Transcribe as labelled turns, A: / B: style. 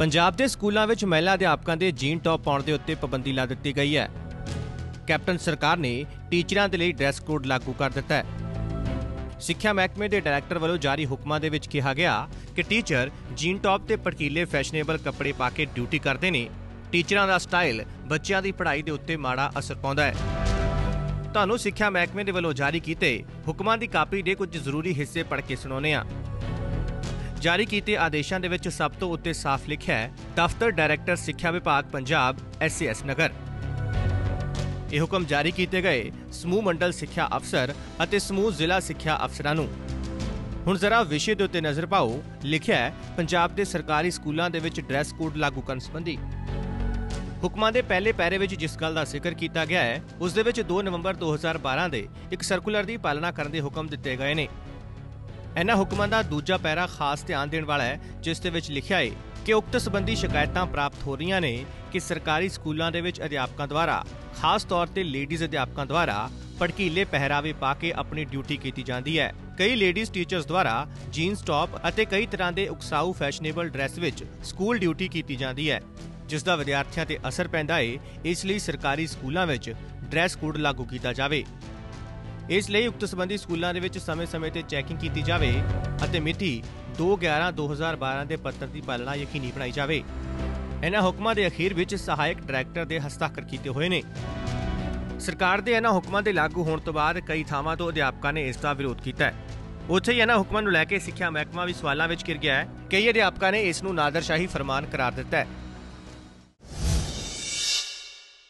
A: ਪੰਜਾਬ ਦੇ ਸਕੂਲਾਂ ਵਿੱਚ ਮਹਿਲਾ ਅਧਿਆਪਕਾਂ ਦੇ ਜੀਨ ਟੌਪ ਪਾਉਣ ਦੇ ਉੱਤੇ ਪਾਬੰਦੀ ਲਾ ਦਿੱਤੀ ਗਈ ਹੈ। ਕੈਪਟਨ ਸਰਕਾਰ ਨੇ ਟੀਚਰਾਂ ਦੇ ਲਈ ਡਰੈਸ ਕੋਡ ਲਾਗੂ ਕਰ ਦਿੱਤਾ ਹੈ। ਸਿੱਖਿਆ ਮਹਿਕਮੇ ਦੇ ਡਾਇਰੈਕਟਰ ਵੱਲੋਂ ਜਾਰੀ ਹੁਕਮਾਂ ਦੇ ਵਿੱਚ ਕਿਹਾ ਗਿਆ ਕਿ ਟੀਚਰ ਜੀਨ ਟੌਪ ਤੇ ਭੜਕੀਲੇ ਫੈਸ਼ਨੇਬਲ ਕੱਪੜੇ ਪਾ ਕੇ ਡਿਊਟੀ ਕਰਦੇ ਨੇ। ਟੀਚਰਾਂ ਦਾ ਸਟਾਈਲ ਬੱਚਿਆਂ ਦੀ ਪੜ੍ਹਾਈ ਦੇ ਉੱਤੇ ਮਾੜਾ ਅਸਰ ਪਾਉਂਦਾ ਹੈ। ਤੁਹਾਨੂੰ ਸਿੱਖਿਆ ਮਹਿਕਮੇ ਦੇ ਵੱਲੋਂ ਜਾਰੀ ਕੀਤੇ ਹੁਕਮਾਂ ਦੀ ਕਾਪੀ ਦੇ ਕੁਝ ਜ਼ਰੂਰੀ ਹਿੱਸੇ ਪੜ੍ਹ ਕੇ ਸੁਣਾਉਂਦੇ ਹਾਂ। ਜਾਰੀ ਕੀਤੇ ਆਦੇਸ਼ਾਂ ਦੇ ਵਿੱਚ ਸਭ ਤੋਂ ਉੱਤੇ ਸਾਫ਼ ਲਿਖਿਆ ਹੈ, ਦਫ਼ਤਰ ਡਾਇਰੈਕਟਰ ਸਿੱਖਿਆ ਵਿਭਾਗ, ਪੰਜਾਬ ਐਸਸੀਐਸ ਨਗਰ। ਇਹ ਹੁਕਮ ਜਾਰੀ ਕੀਤੇ ਗਏ ਸਮੂਹ ਮੰਡਲ ਸਿੱਖਿਆ ਅਫਸਰ ਅਤੇ ਸਮੂਹ ਜ਼ਿਲ੍ਹਾ ਸਿੱਖਿਆ ਅਫਸਰਾਂ ਨੂੰ। ਹੁਣ ਜ਼ਰਾ ਵਿਸ਼ੇ ਦੇ ਉੱਤੇ ਨਜ਼ਰ ਪਾਓ, ਲਿਖਿਆ ਹੈ, ਪੰਜਾਬ ਦੇ ਸਰਕਾਰੀ ਸਕੂਲਾਂ ਦੇ ਵਿੱਚ ਡਰੈਸ ਕੋਡ ਲਾਗੂ ਕਰਨ ਸੰਬੰਧੀ। ਹੁਕਮਾਂ ਦੇ ਪਹਿਲੇ ਪੈਰੇ ਵਿੱਚ ਜਿਸ ਗੱਲ ਦਾ ਜ਼ਿਕਰ ਕੀਤਾ ਗਿਆ ਹੈ, ਉਸ ਦੇ ਵਿੱਚ 2 ਨਵੰਬਰ 2012 ਦੇ ਇੱਕ ਸਰਕੂਲਰ ਦੀ ਪਾਲਣਾ ਕਰਨ ਦੇ ਹੁਕਮ ਦਿੱਤੇ ਗਏ ਨੇ। ਇਹਨਾਂ ਹੁਕਮਾਂ ਦਾ ਦੂਜਾ ਪੈਰਾ ਖਾਸ ਧਿਆਨ ਦੇਣ ਵਾਲਾ ਹੈ, ਜਿਸ ਦੇ ਵਿੱਚ ਲਿਖਿਆ ਹੈ ਕਿ ਉਕਤ ਸੰਬੰਧੀ ਸ਼ਿਕਾਇਤਾਂ ਪ੍ਰਾਪਤ ਹੋ ਰਹੀਆਂ ਨੇ ਕਿ ਸਰਕਾਰੀ ਸਕੂਲਾਂ ਦੇ ਵਿੱਚ ਅਧਿਆਪਕਾਂ ਦੁਆਰਾ, ਖਾਸ ਤੌਰ ਤੇ ਲੇਡੀਜ਼ ਅਧਿਆਪਕਾਂ ਦੁਆਰਾ, ਭੜਕੀਲੇ ਪਹਿਰਾਵੇ ਪਾ ਕੇ ਆਪਣੀ ਡਿਊਟੀ ਕੀਤੀ ਜਾਂਦੀ ਹੈ। ਕਈ ਲੇਡੀਜ਼ ਟੀਚਰਸ ਦੁਆਰਾ ਜੀਨਸ, ਟੌਪ ਅਤੇ ਕਈ ਤਰ੍ਹਾਂ ਦੇ ਉਕਸਾਊ ਫੈਸ਼ਨੇਬਲ ਡਰੈਸ ਵਿੱਚ ਸਕੂਲ ਡਿਊਟੀ ਕੀਤੀ ਜਾਂਦੀ ਹੈ, ਜਿਸ ਦਾ ਵਿਦਿਆਰਥੀਆਂ ਤੇ ਅਸਰ ਪੈਂਦਾ ਹੈ ਇਸ ਲਈ ਸਰਕਾਰੀ ਸਕੂਲਾਂ ਵਿੱਚ ਡਰੈਸ ਕੋਡ ਲਾਗੂ ਕੀਤਾ ਜਾਵੇ। ਇਸ ਲਈ ਉਕਤ ਸੰਬੰਧੀ ਸਕੂਲਾਂ ਦੇ ਵਿੱਚ ਸਮੇਂ-ਸਮੇਂ ਤੇ ਚੈਕਿੰਗ ਕੀਤੀ ਜਾਵੇ ਅਤੇ ਮਿਤੀ 2/11/2012 ਦੇ ਪੱਤਰ ਦੀ ਪਾਲਣਾ ਯਕੀਨੀ ਬਣਾਈ ਜਾਵੇ। ਇਹਨਾਂ ਹੁਕਮਾਂ ਦੇ ਅਖੀਰ ਵਿੱਚ ਸਹਾਇਕ ਡਾਇਰੈਕਟਰ ਦੇ ਹਸਤਾਖਰ ਕੀਤੇ ਹੋਏ ਨੇ। ਸਰਕਾਰ ਦੇ ਇਹਨਾਂ ਹੁਕਮਾਂ ਦੇ ਲਾਗੂ ਹੋਣ ਤੋਂ ਬਾਅਦ ਕਈ ਥਾਵਾਂ ਤੋਂ ਅਧਿਆਪਕਾਂ ਨੇ ਇਸ ਦਾ ਵਿਰੋਧ ਕੀਤਾ ਹੈ। ਉੱਥੇ ਹੀ ਇਹਨਾਂ ਹੁਕਮਾਂ ਨੂੰ ਲੈ ਕੇ ਸਿੱਖਿਆ ਮਹਿਕਮਾ ਵੀ ਸਵਾਲਾਂ ਵਿੱਚ ਘਿਰ ਗਿਆ ਹੈ। ਕਈ ਅਧਿਆਪਕਾਂ ਨੇ ਇਸ ਨੂੰ ਨਾਦਰਸ਼ਾਹੀ ਫਰਮਾਨ ਕਰਾਰ ਦਿੱਤਾ ਹੈ।